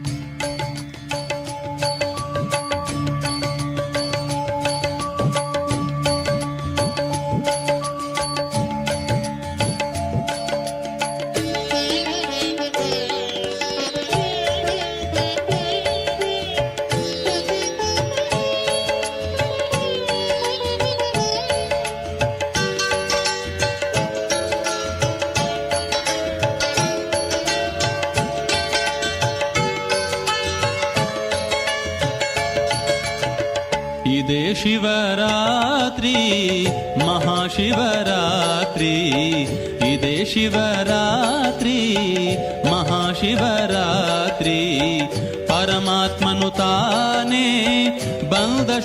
ಇದೇ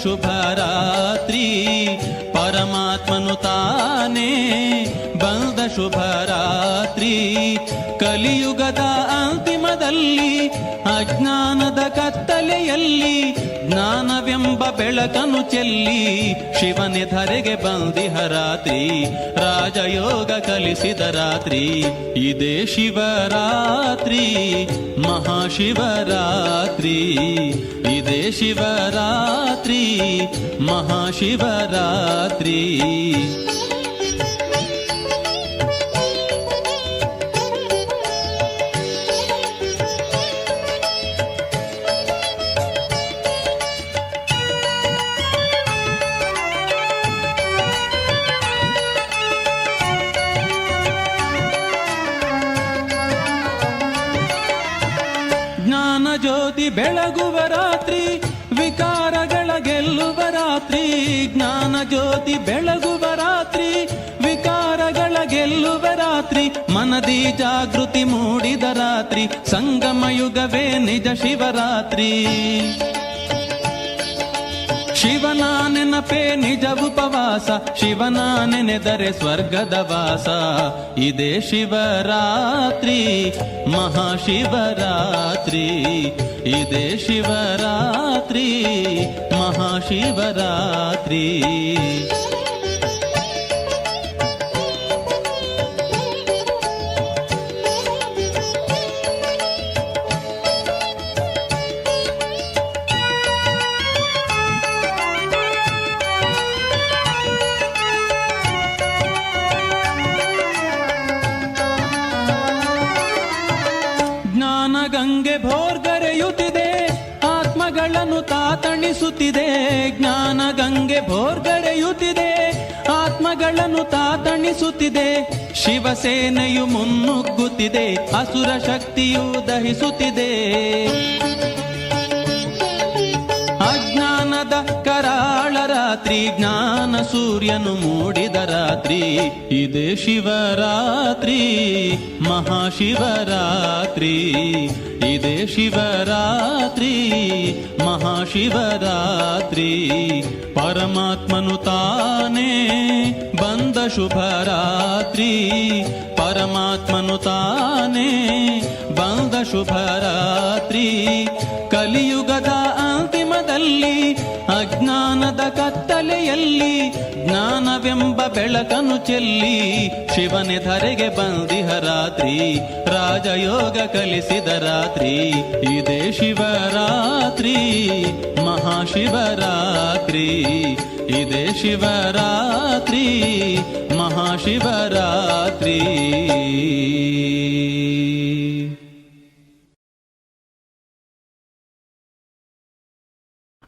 ಬಂದ ಶುಭರಾತ್ರಿ ಪರಮಾತ್ಮನು ತಾನೇ. ಬಂದ ಶುಭರಾತ್ರಿ ಕಲಿಯುಗದ ಅಂತಿಮದಲ್ಲಿ, ಅಜ್ಞಾನದ ಕತ್ತಲೆಯಲ್ಲಿ, ಜ್ಞಾನವೆಂಬ ಬೆಳಕನು ಚೆಲ್ಲಿ, ಶಿವನೆ ಧರೆಗೆ ಬಂದಿಹ ರಾತ್ರಿ, ರಾಜಯೋಗ ಕಲಿಸಿದ ರಾತ್ರಿ. ಇದೇ ಶಿವರಾತ್ರಿ, ಮಹಾಶಿವರಾತ್ರಿ. ಇದೇ ಶಿವರಾತ್ರಿ, ಮಹಾಶಿವರಾತ್ರಿ. ಜ್ಞಾನ ಜ್ಯೋತಿ ಬೆಳಗುವ ರಾತ್ರಿ ವಿಕಾರಗಳ ಗೆಲ್ಲುವ ರಾತ್ರಿ, ಜ್ಞಾನ ಜ್ಯೋತಿ ಬೆಳಗುವ ರಾತ್ರಿ, ವಿಕಾರಗಳ ಗೆಲ್ಲುವ ರಾತ್ರಿ, ಮನದಿ ಜಾಗೃತಿ ಮೂಡಿದ ರಾತ್ರಿ, ಸಂಗಮ ಯುಗವೇ ನಿಜ ಶಿವರಾತ್ರಿ. ಶಿವನ ನೆನಪೇ ನಿಜ ಉಪವಾಸ ಶಿವನ ನೆನೆದರೆ ಸ್ವರ್ಗದ ವಾಸ ಇದೇ ಶಿವರಾತ್ರಿ ಮಹಾಶಿವರಾತ್ರಿ ಇದೇ ಶಿವರಾತ್ರಿ ಮಹಾಶಿವರಾತ್ರಿ ಆತ್ಮಗಳನ್ನು ತಣಿಸುತ್ತಿದೆ ಜ್ಞಾನ ಗಂಗೆ ಭೋರ್ಗರೆಯುತ್ತಿದೆ ಆತ್ಮಗಳನ್ನು ತಾತಣಿಸುತ್ತಿದೆ ಶಿವಸೇನೆಯು ಮುನ್ನುಗ್ಗುತ್ತಿದೆ ಅಸುರ ಶಕ್ತಿಯು ದಹಿಸುತ್ತಿದೆ. ರಾತ್ರಿ ಜ್ಞಾನ ಸೂರ್ಯನು ಮೂಡಿದ ರಾತ್ರಿ, ಇದೇ ಶಿವರಾತ್ರಿ, ಮಹಾಶಿವರಾತ್ರಿ, ಇದೆ ಶಿವರಾತ್ರಿ, ಮಹಾಶಿವರಾತ್ರಿ. ಪರಮಾತ್ಮನು ತಾನೇ ಬಂದ ಶುಭರಾತ್ರಿ ಪರಮಾತ್ಮನು ತಾನೇ ಬಂದ ಶುಭರಾತ್ರಿ ಕಲಿಯುಗದ ಅಂತಿಮದಲ್ಲಿ ಅಜ್ಞಾನದ ಕತ್ತಲೆಯಲ್ಲಿ, ಜ್ಞಾನವೆಂಬ ಬೆಳಕನು ಚೆಲ್ಲಿ, ಶಿವನೆ ಧರೆಗೆ ಬಂದಿಹ ರಾತ್ರಿ ರಾಜಯೋಗ ಕಲಿಸಿದ ರಾತ್ರಿ, ಇದೇ ಶಿವರಾತ್ರಿ, ಮಹಾಶಿವರಾತ್ರಿ, ಇದೇ ಶಿವರಾತ್ರಿ, ಮಹಾಶಿವರಾತ್ರಿ.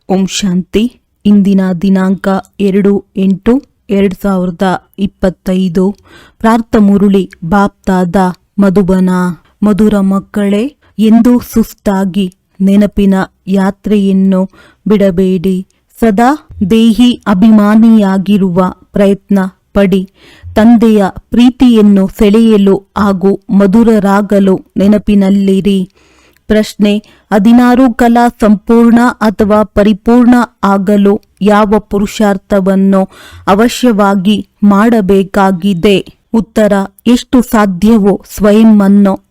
ಓಂ ಶಾಂತಿ. ಇಂದಿನ ದಿನಾಂಕ ಎರಡು ಎಂಟು ಎರಡು ಸಾವಿರದ ಇಪ್ಪತ್ತೈದು. ಪ್ರಾರ್ಥ ಮುರುಳಿ ಬಾಪ್ತಾದ ಮಧುಬನ. ಮಧುರ ಮಕ್ಕಳೇ, ಎಂದು ಸುಸ್ತಾಗಿ ನೆನಪಿನ ಯಾತ್ರೆಯನ್ನು ಬಿಡಬೇಡಿ. ಸದಾ ದೇಹಿ ಅಭಿಮಾನಿಯಾಗಿರುವ ಪ್ರಯತ್ನ ಪಡಿ. ತಂದೆಯ ಪ್ರೀತಿಯನ್ನು ಸೆಳೆಯಲು ಹಾಗೂ ಮಧುರರಾಗಲು ನೆನಪಿನಲ್ಲಿರಿ. ಪ್ರಶ್ನೆ ಹದಿನಾರು ಕಲಾ ಸಂಪೂರ್ಣ ಅಥವಾ ಪರಿಪೂರ್ಣ ಆಗಲು ಯಾವ ಪುರುಷಾರ್ಥವನ್ನು ಅವಶ್ಯವಾಗಿ ಮಾಡಬೇಕಾಗಿದೆ? ಉತ್ತರ, ಎಷ್ಟು ಸಾಧ್ಯವೋ ಸ್ವಯಂ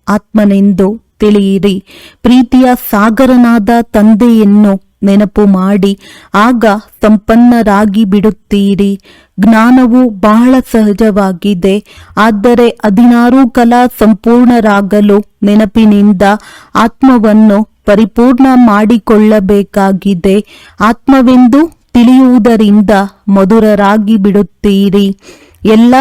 ಆತ್ಮನೆಂದು ತಿಳಿಯಿರಿ. ಪ್ರೀತಿಯ ಸಾಗರನಾದ ತಂದೆಯನ್ನು ನೆನಪು ಮಾಡಿ, ಆಗ ಸಂಪನ್ನರಾಗಿ ಬಿಡುತ್ತೀರಿ. ಜ್ಞಾನವು ಬಹಳ ಸಹಜವಾಗಿದೆ, ಆದರೆ ಹದಿನಾರು ಕಲಾ ಸಂಪೂರ್ಣರಾಗಲು ನೆನಪಿನಿಂದ ಆತ್ಮವನ್ನು ಪರಿಪೂರ್ಣ ಮಾಡಿಕೊಳ್ಳಬೇಕಾಗಿದೆ. ಆತ್ಮವೆಂದು ತಿಳಿಯುವುದರಿಂದ ಮಧುರರಾಗಿ ಬಿಡುತ್ತೀರಿ. ಎಲ್ಲ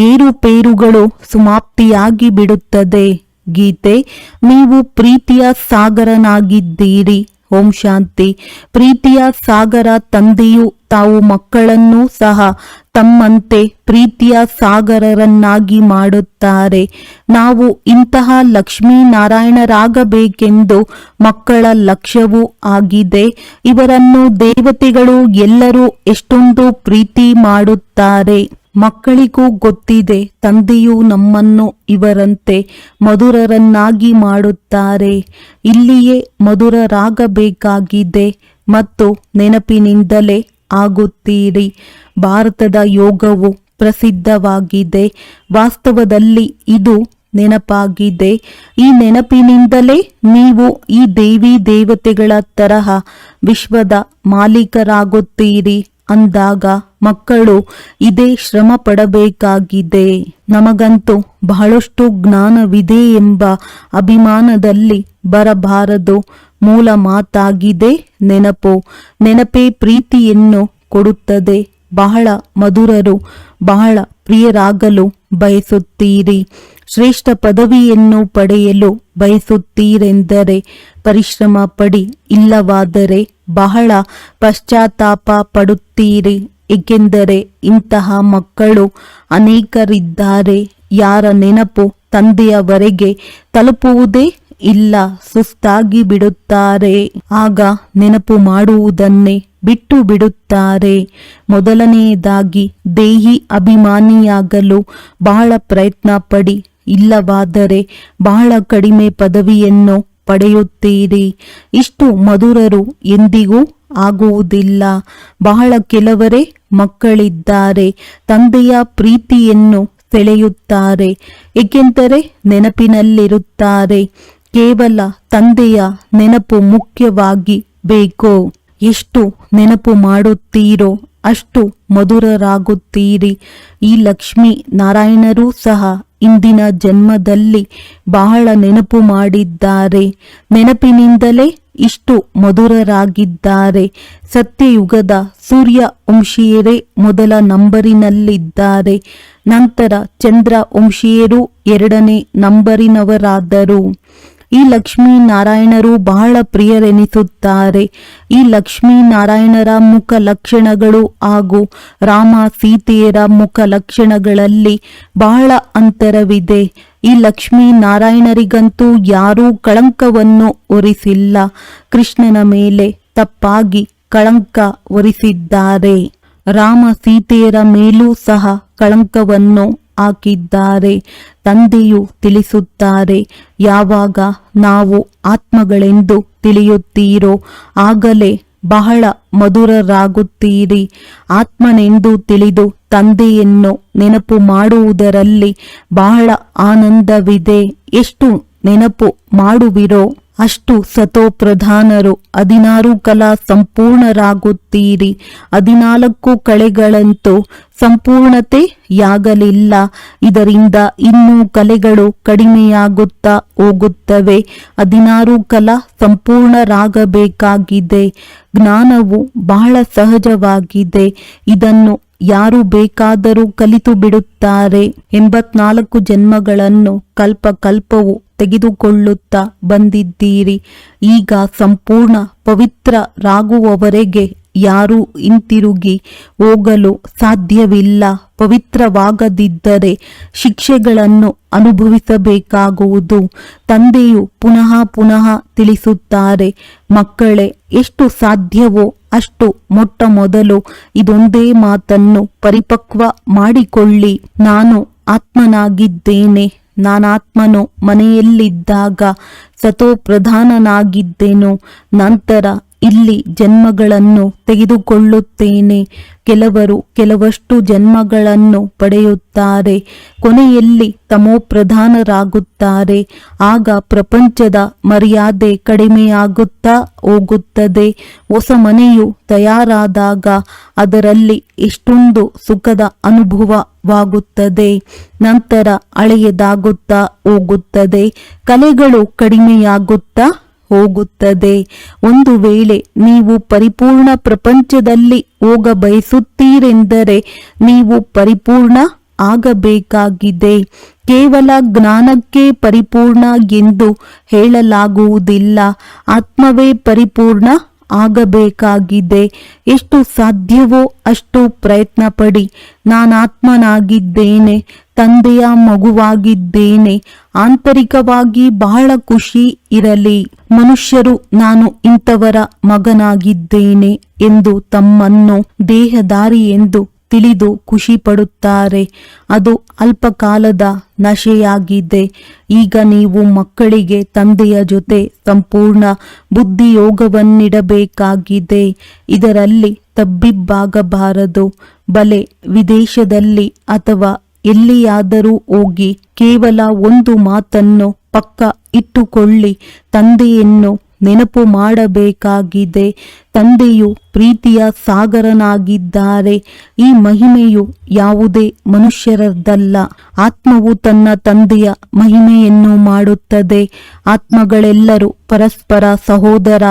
ಏರುಪೇರುಗಳು ಸಮಾಪ್ತಿಯಾಗಿ ಬಿಡುತ್ತದೆ. ಗೀತೆ, ನೀವು ಪ್ರೀತಿಯ ಸಾಗರನಾಗಿದ್ದೀರಿ. ಓಂ ಶಾಂತಿ. ಪ್ರೀತಿಯ ಸಾಗರ ತಂದೆಯು ತಾವು ಮಕ್ಕಳನ್ನೂ ಸಹ ತಮ್ಮಂತೆ ಪ್ರೀತಿಯ ಸಾಗರರನ್ನಾಗಿ ಮಾಡುತ್ತಾರೆ. ನಾವು ಇಂತಹ ಲಕ್ಷ್ಮೀನಾರಾಯಣರಾಗಬೇಕೆಂದು ಮಕ್ಕಳ ಲಕ್ಷ್ಯವೂ ಆಗಿದೆ. ಇವರನ್ನು ದೇವತೆಗಳು ಎಲ್ಲರೂ ಎಷ್ಟೊಂದು ಪ್ರೀತಿ ಮಾಡುತ್ತಾರೆ. ಮಕ್ಕಳಿಗೂ ಗೊತ್ತಿದೆ, ತಂದೆಯು ನಮ್ಮನ್ನು ಇವರಂತೆ ಮಧುರರನ್ನಾಗಿ ಮಾಡುತ್ತಾರೆ. ಇಲ್ಲಿಯೇ ಮಧುರರಾಗಬೇಕಾಗಿದೆ ಮತ್ತು ನೆನಪಿನಿಂದಲೇ ಆಗುತ್ತೀರಿ. ಭಾರತದ ಯೋಗವು ಪ್ರಸಿದ್ಧವಾಗಿದೆ. ವಾಸ್ತವದಲ್ಲಿ ಇದು ನೆನಪಾಗಿದೆ. ಈ ನೆನಪಿನಿಂದಲೇ ನೀವು ಈ ದೇವಿ ದೇವತೆಗಳ ತರಹ ವಿಶ್ವದ ಮಾಲೀಕರಾಗುತ್ತೀರಿ. ಅಂದಾಗ ಮಕ್ಕಳು ಇದೇ ಶ್ರಮ ಪಡಬೇಕಾಗಿದೆ ನಮಗಂತೂ ಬಹಳಷ್ಟು ಜ್ಞಾನವಿದೆ ಎಂಬ ಅಭಿಮಾನದಲ್ಲಿ ಬರಬಾರದು. ಮೂಲ ಮಾತಾಗಿದೆ ನೆನಪು. ನೆನಪೇ ಪ್ರೀತಿಯನ್ನು ಕೊಡುತ್ತದೆ. ಬಹಳ ಮಧುರರು, ಬಹಳ ಪ್ರಿಯರಾಗಲು ಬಯಸುತ್ತೀರಿ. ಶ್ರೇಷ್ಠ ಪದವಿಯನ್ನು ಪಡೆಯಲು ಬಯಸುತ್ತೀರೆಂದರೆ ಪರಿಶ್ರಮ ಪಡಿ, ಇಲ್ಲವಾದರೆ ಬಹಳ ಪಶ್ಚಾತ್ತಾಪ ಪಡುತ್ತೀರಿ, ಏಕೆಂದರೆ ಇಂತಹ ಮಕ್ಕಳು ಅನೇಕರಿದ್ದಾರೆ. ಯಾರ ನೆನಪು ತಂದೆಯವರೆಗೆ ತಲುಪುವುದೇ ಇಲ್ಲ, ಸುಸ್ತಾಗಿ ಬಿಡುತ್ತಾರೆ. ಆಗ ನೆನಪು ಮಾಡುವುದನ್ನೇ ಬಿಟ್ಟು ಬಿಡುತ್ತಾರೆ. ಮೊದಲನೆಯದಾಗಿ, ದೇಹಿ ಅಭಿಮಾನಿಯಾಗಲು ಬಹಳ ಪ್ರಯತ್ನ ಪಡಿ ಇಲ್ಲವಾದರೆ ಬಹಳ ಕಡಿಮೆ ಪದವಿಯನ್ನು ಪಡೆಯುತ್ತೀರಿ. ಇಷ್ಟು ಮಧುರರು ಎಂದಿಗೂ ಆಗುವುದಿಲ್ಲ. ಬಹಳ ಕೆಲವರೇ ಮಕ್ಕಳಿದ್ದಾರೆ. ತಂದೆಯ ಪ್ರೀತಿಯನ್ನು ಸೆಳೆಯುತ್ತಾರೆ. ಏಕೆಂದರೆ ನೆನಪಿನಲ್ಲಿರುತ್ತಾರೆ. ಕೇವಲ ತಂದೆಯ ನೆನಪು ಮುಖ್ಯವಾಗಿ ಬೇಕು. ಎಷ್ಟು ನೆನಪು ಮಾಡುತ್ತೀರೋ ಅಷ್ಟು ಮಧುರರಾಗುತ್ತೀರಿ. ಈ ಲಕ್ಷ್ಮೀ ನಾರಾಯಣರೂ ಸಹ ಇಂದಿನ ಜನ್ಮದಲ್ಲಿ ಬಹಳ ನೆನಪು ಮಾಡಿದ್ದಾರೆ. ನೆನಪಿನಿಂದಲೇ ಇಷ್ಟು ಮಧುರರಾಗಿದ್ದಾರೆ. ಸತ್ಯಯುಗದ ಸೂರ್ಯ ವಂಶೀಯರೇ ಮೊದಲ ನಂಬರಿನಲ್ಲಿದ್ದಾರೆ. ನಂತರ ಚಂದ್ರ ವಂಶೀಯರು ಎರಡನೇ ನಂಬರಿನವರಾದರು. ಈ ಲಕ್ಷ್ಮೀ ನಾರಾಯಣರು ಬಹಳ ಪ್ರಿಯರೆನಿಸುತ್ತಾರೆ. ಈ ಲಕ್ಷ್ಮೀ ನಾರಾಯಣರ ಮುಖ ಲಕ್ಷಣಗಳು ಹಾಗೂ ರಾಮ ಸೀತೆಯರ ಮುಖ ಲಕ್ಷಣಗಳಲ್ಲಿ ಬಹಳ ಅಂತರವಿದೆ. ಈ ಲಕ್ಷ್ಮೀ ನಾರಾಯಣರಿಗಂತೂ ಯಾರೂ ಕಳಂಕವನ್ನು ಒರಿಸಿಲ್ಲ. ಕೃಷ್ಣನ ಮೇಲೆ ತಪ್ಪಾಗಿ ಕಳಂಕ ಒರಿಸಿದ್ದಾರೆ. ರಾಮ ಸೀತೆಯರ ಮೇಲೂ ಸಹ ಕಳಂಕವನ್ನು ಹಾಕಿದ್ದಾರೆ. ತಂದೆಯು ತಿಳಿಸುತ್ತಾರೆ, ಯಾವಾಗ ನಾವು ಆತ್ಮಗಳೆಂದು ತಿಳಿಯುತ್ತೀರೋ ಆಗಲೇ ಬಹಳ ಮಧುರರಾಗುತ್ತೀರಿ. ಆತ್ಮನೆಂದು ತಿಳಿದು ತಂದೆಯನ್ನು ನೆನಪು ಮಾಡುವುದರಲ್ಲಿ ಬಹಳ ಆನಂದವಿದೆ. ಎಷ್ಟು ನೆನಪು ಮಾಡುವಿರೋ ಅಷ್ಟು ಸತೋ ಪ್ರಧಾನರು ಹದಿನಾರು ಕಲಾ ಸಂಪೂರ್ಣರಾಗುತ್ತೀರಿ. ಹದಿನಾಲ್ಕು ಕಳೆಗಳಂತೂ ಸಂಪೂರ್ಣತೆಯಾಗಲಿಲ್ಲ ಇದರಿಂದ ಇನ್ನೂ ಕಲೆಗಳು ಕಡಿಮೆಯಾಗುತ್ತಾ ಹೋಗುತ್ತವೆ. ಹದಿನಾರು ಕಲಾ ಸಂಪೂರ್ಣರಾಗಬೇಕಾಗಿದೆ. ಜ್ಞಾನವು ಬಹಳ ಸಹಜವಾಗಿದೆ. ಇದನ್ನು ಯಾರು ಬೇಕಾದರೂ ಕಲಿತು ಬಿಡುತ್ತಾರೆ ಎಂಬತ್ನಾಲ್ಕು ಜನ್ಮಗಳನ್ನು ಕಲ್ಪ ಕಲ್ಪವು ತೆಗೆದುಕೊಳ್ಳುತ್ತಾ ಬಂದಿದ್ದೀರಿ. ಈಗ ಸಂಪೂರ್ಣ ಪವಿತ್ರರಾಗುವವರೆಗೆ ಯಾರೂ ಹಿಂತಿರುಗಿ ಹೋಗಲು ಸಾಧ್ಯವಿಲ್ಲ. ಪವಿತ್ರವಾಗದಿದ್ದರೆ ಶಿಕ್ಷೆಗಳನ್ನು ಅನುಭವಿಸಬೇಕಾಗುವುದು. ತಂದೆಯು ಪುನಃ ಪುನಃ ತಿಳಿಸುತ್ತಾರೆ, ಮಕ್ಕಳೇ, ಎಷ್ಟು ಸಾಧ್ಯವೋ ಅಷ್ಟು ಮೊಟ್ಟ ಮೊದಲು ಇದೊಂದೇ ಮಾತನ್ನು ಪರಿಪಕ್ವ ಮಾಡಿಕೊಳ್ಳಿ. ನಾನು ಆತ್ಮನಾಗಿದ್ದೇನೆ. ನಾನಾತ್ಮನು ಮನೆಯಲ್ಲಿದ್ದಾಗ ಸತೋ ಪ್ರಧಾನನಾಗಿದ್ದೆನು ನಂತರ ಇಲ್ಲಿ ಜನ್ಮಗಳನ್ನು ತೆಗೆದುಕೊಳ್ಳುತ್ತೇನೆ. ಕೆಲವರು ಕೆಲವಷ್ಟು ಜನ್ಮಗಳನ್ನು ಪಡೆಯುತ್ತಾರೆ. ಕೊನೆಯಲ್ಲಿ ತಮೋಪ್ರಧಾನರಾಗುತ್ತಾರೆ. ಆಗ ಪ್ರಪಂಚದ ಮರ್ಯಾದೆ ಕಡಿಮೆಯಾಗುತ್ತಾ ಹೋಗುತ್ತದೆ. ಹೊಸ ಮನೆಯು ತಯಾರಾದಾಗ ಅದರಲ್ಲಿ ಎಷ್ಟೊಂದು ಸುಖದ ಅನುಭವವಾಗುತ್ತದೆ. ನಂತರ ಹಳೆಯದಾಗುತ್ತಾ ಹೋಗುತ್ತದೆ. ಕಲೆಗಳು ಕಡಿಮೆಯಾಗುತ್ತಾ ಹೋಗುತ್ತದೆ. ಒಂದು ವೇಳೆ ನೀವು ಪರಿಪೂರ್ಣ ಪ್ರಪಂಚದಲ್ಲಿ ಹೋಗ ಬಯಸುತ್ತೀರೆಂದರೆ ನೀವು ಪರಿಪೂರ್ಣ ಆಗಬೇಕಾಗಿದೆ. ಕೇವಲ ಜ್ಞಾನಕ್ಕೆ ಪರಿಪೂರ್ಣ ಎಂದು ಹೇಳಲಾಗುವುದಿಲ್ಲ. ಆತ್ಮವೇ ಪರಿಪೂರ್ಣ ಆಗಬೇಕಾಗಿದೆ. ಎಷ್ಟು ಸಾಧ್ಯವೋ ಅಷ್ಟು ಪ್ರಯತ್ನ ಪಡಿ ನಾನಾತ್ಮನಾಗಿದ್ದೇನೆ. ತಂದೆಯ ಮಗುವಾಗಿದ್ದೇನೆ. ಆಂತರಿಕವಾಗಿ ಬಹಳ ಖುಷಿ ಇರಲಿ. ಮನುಷ್ಯರು, ನಾನು ಇಂಥವರ ಮಗನಾಗಿದ್ದೇನೆ ಎಂದು ತಮ್ಮನ್ನು ದೇಹದಾರಿ ಎಂದು ತಿಳಿದು ಖುಷಿ ಪಡುತ್ತಾರೆ ಅದು ಅಲ್ಪಕಾಲದ ನಶೆಯಾಗಿದೆ. ಈಗ ನೀವು ಮಕ್ಕಳಿಗೆ ತಂದೆಯ ಜೊತೆ ಸಂಪೂರ್ಣ ಬುದ್ಧಿಯೋಗವನ್ನಿಡಬೇಕಾಗಿದೆ. ಇದರಲ್ಲಿ ತಬ್ಬಿಬ್ಬಾಗಬಾರದು. ಬಲೆ ವಿದೇಶದಲ್ಲಿ ಅಥವಾ ಎಲ್ಲಿಯಾದರೂ ಹೋಗಿ ಕೇವಲ ಒಂದು ಮಾತನ್ನು ಪಕ್ಕ ಇಟ್ಟುಕೊಳ್ಳಿ, ತಂದೆಯನ್ನು ನೆನಪು ಮಾಡಬೇಕಾಗಿದೆ. ತಂದೆಯು ಪ್ರೀತಿಯ ಸಾಗರನಾಗಿದ್ದಾರೆ. ಈ ಮಹಿಮೆಯು ಯಾವುದೇ ಮನುಷ್ಯರದ್ದಲ್ಲ. ಆತ್ಮವು ತನ್ನ ತಂದೆಯ ಮಹಿಮೆಯನ್ನು ಮಾಡುತ್ತದೆ. ಆತ್ಮಗಳೆಲ್ಲರೂ ಪರಸ್ಪರ ಸಹೋದರ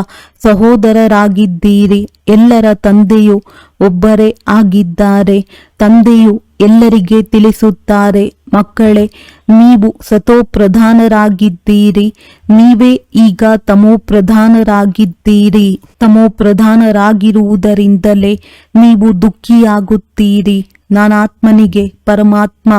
ಸಹೋದರರಾಗಿದ್ದೀರಿ. ಎಲ್ಲರ ತಂದೆಯು ಒಬ್ಬರೇ ಆಗಿದ್ದಾರೆ. ತಂದೆಯು ಎಲ್ಲರಿಗೆ ತಿಳಿಸುತ್ತಾರೆ ಮಕ್ಕಳೇ ನೀವು ಸತೋಪ್ರಧಾನರಾಗಿದ್ದೀರಿ. ನೀವೇ ಈಗ ತಮೋಪ್ರಧಾನರಾಗಿದ್ದೀರಿ. ತಮೋಪ್ರಧಾನರಾಗಿರುವುದರಿಂದಲೇ ನೀವು ದುಃಖಿಯಾಗುತ್ತೀರಿ. ನಾನಾತ್ಮನಿಗೆ ಪರಮಾತ್ಮ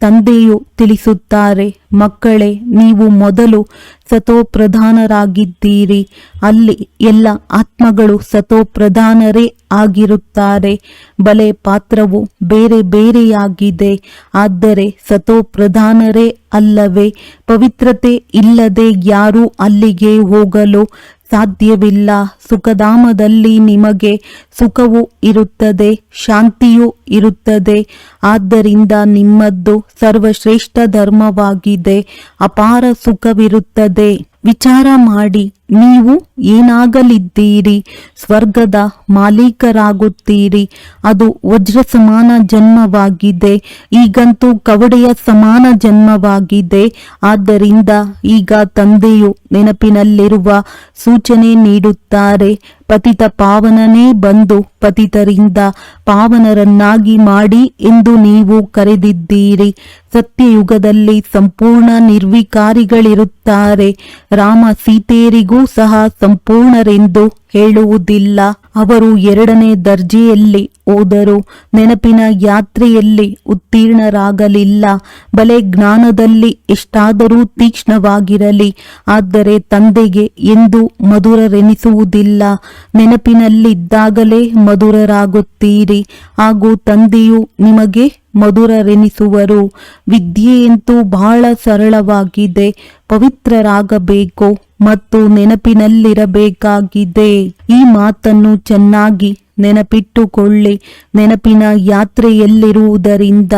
ತಂದೆಯು ತಿಳಿಸುತ್ತಾರೆ. ಮಕ್ಕಳೇ, ನೀವು ಮೊದಲು ಸತೋಪ್ರಧಾನರಾಗಿದ್ದೀರಿ. ಅಲ್ಲಿ ಎಲ್ಲ ಆತ್ಮಗಳು ಸತೋಪ್ರಧಾನರೇ ಆಗಿರುತ್ತಾರೆ. ಬಲೆ ಪಾತ್ರವು ಬೇರೆ ಬೇರೆಯಾಗಿದೆ. ಆದರೆ ಸತೋಪ್ರಧಾನರೇ ಅಲ್ಲವೇ. ಪವಿತ್ರತೆ ಇಲ್ಲದೆ ಯಾರೂ ಅಲ್ಲಿಗೆ ಹೋಗಲು ಸಾಧ್ಯವಿಲ್ಲ. ಸುಖಧಾಮದಲ್ಲಿ ನಿಮಗೆ ಸುಖವೂ ಇರುತ್ತದೆ, ಶಾಂತಿಯೂ ಇರುತ್ತದೆ. ಆದ್ದರಿಂದ ನಿಮ್ಮದ್ದು ಸರ್ವಶ್ರೇಷ್ಠ ಧರ್ಮವಾಗಿದೆ. ಅಪಾರ ಸುಖವಿರುತ್ತದೆ. ವಿಚಾರ ಮಾಡಿ. ನೀವು ಏನಾಗಲಿದ್ದೀರಿ? ಸ್ವರ್ಗದ ಮಾಲೀಕರಾಗುತ್ತೀರಿ. ಅದು ವಜ್ರ ಸಮಾನ ಜನ್ಮವಾಗಿದೆ. ಈಗಂತೂ ಕವಡೆಯ ಸಮಾನ ಜನ್ಮವಾಗಿದೆ. ಆದ್ದರಿಂದ ಈಗ ತಂದೆಯು ನೆನಪಿನಲ್ಲಿರುವ ಸೂಚನೆ ನೀಡುತ್ತಾರೆ. ಪತಿತ ಪಾವನನೇ ಬಂದು ಪತಿತರಿಂದ ಪಾವನರನ್ನಾಗಿ ಮಾಡಿ ಎಂದು ನೀವು ಕರೆದಿದ್ದೀರಿ. ಸತ್ಯಯುಗದಲ್ಲಿ ಸಂಪೂರ್ಣ ನಿರ್ವಿಕಾರಿಗಳಿರುತ್ತಾರೆ. ರಾಮ ಸೀತೇರಿಗೂ ಸಹ ಸಂಪೂರ್ಣರೆಂದು ಹೇಳುವುದಿಲ್ಲ. ಅವರು ಎರಡನೇ ದರ್ಜೆಯಲ್ಲಿ ಓದರು ನೆನಪಿನ ಯಾತ್ರೆಯಲ್ಲಿ ಉತ್ತೀರ್ಣರಾಗಲಿಲ್ಲ. ಬಲೆ ಜ್ಞಾನದಲ್ಲಿ ಎಷ್ಟಾದರೂ ತೀಕ್ಷ್ಣವಾಗಿರಲಿ. ಆದರೆ ತಂದೆಗೆ ಎಂದು ಮಧುರರೆನಿಸುವುದಿಲ್ಲ. ನೆನಪಿನಲ್ಲಿದ್ದಾಗಲೇ ಮಧುರರಾಗುತ್ತೀರಿ. ಹಾಗೂ ತಂದೆಯು ನಿಮಗೆ ಮಧುರರೆನಿಸುವರು. ವಿದ್ಯೆಯಂತೂ ಬಹಳ ಸರಳವಾಗಿದೆ. ಪವಿತ್ರರಾಗಬೇಕು ಮತ್ತು ನೆನಪಿನಲ್ಲಿರಬೇಕಾಗಿದೆ. ಈ ಮಾತನ್ನು ಚೆನ್ನಾಗಿ ನೆನಪಿಟ್ಟುಕೊಳ್ಳಿ. ನೆನಪಿನ ಯಾತ್ರೆಯಲ್ಲಿರುವುದರಿಂದ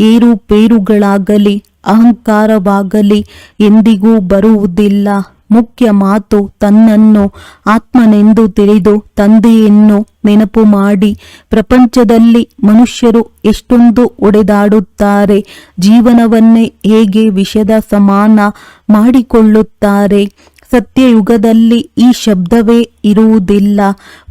ಏರುಪೇರುಗಳಾಗಲಿ, ಅಹಂಕಾರವಾಗಲಿ ಎಂದಿಗೂ ಬರುವುದಿಲ್ಲ. ಮುಖ್ಯ ಮಾತು ತನ್ನನ್ನು ಆತ್ಮನೆಂದು ತಿಳಿದು ತಂದೆಯನ್ನು ನೆನಪು ಮಾಡಿ. ಪ್ರಪಂಚದಲ್ಲಿ ಮನುಷ್ಯರು ಎಷ್ಟೊಂದು ಒಡೆದಾಡುತ್ತಾರೆ, ಜೀವನವನ್ನೇ ಹೇಗೆ ವಿಷದ ಸಮಾನ ಮಾಡಿಕೊಳ್ಳುತ್ತಾರೆ. ಸತ್ಯಯುಗದಲ್ಲಿ ಈ ಶಬ್ದವೇ ಇರುವುದಿಲ್ಲ.